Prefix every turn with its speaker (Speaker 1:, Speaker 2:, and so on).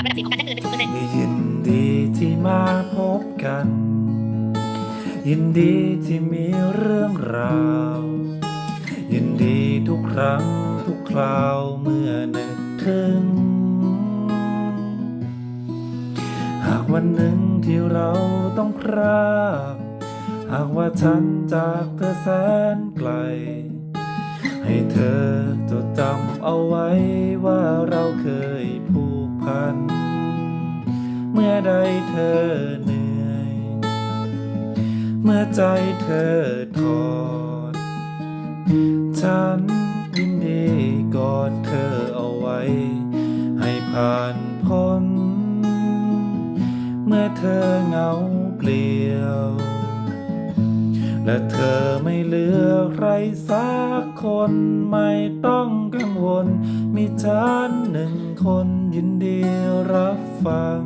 Speaker 1: กับระดับเสียงของการแจ้งเตือนเป็นศูนย์เปอร์เซ็นต์
Speaker 2: ยินดีที่มาพบกัน ยินดีที่มีเรื่องราว ยินดีทุกครั้งทุกคราวเมื่อนึกถึง หากวันหนึ่งที่เราต้องพรากหากว่าฉันจากเธอแสนไกล ให้เธอจดจำเอาไว้ว่าเราเคยผูก พัน เมื่อใดเธอเหนื่อย เมื่อใจเธอทอด ฉันยินดีกอดเธอเอาไว้ ให้ผ่านพ้น เมื่อเธอเหงาเปลี่ยว และเธอไม่เหลือใครสักคนไม่ต้องกังวล มีฉันหนึ่งคน ยินดีรับฟัง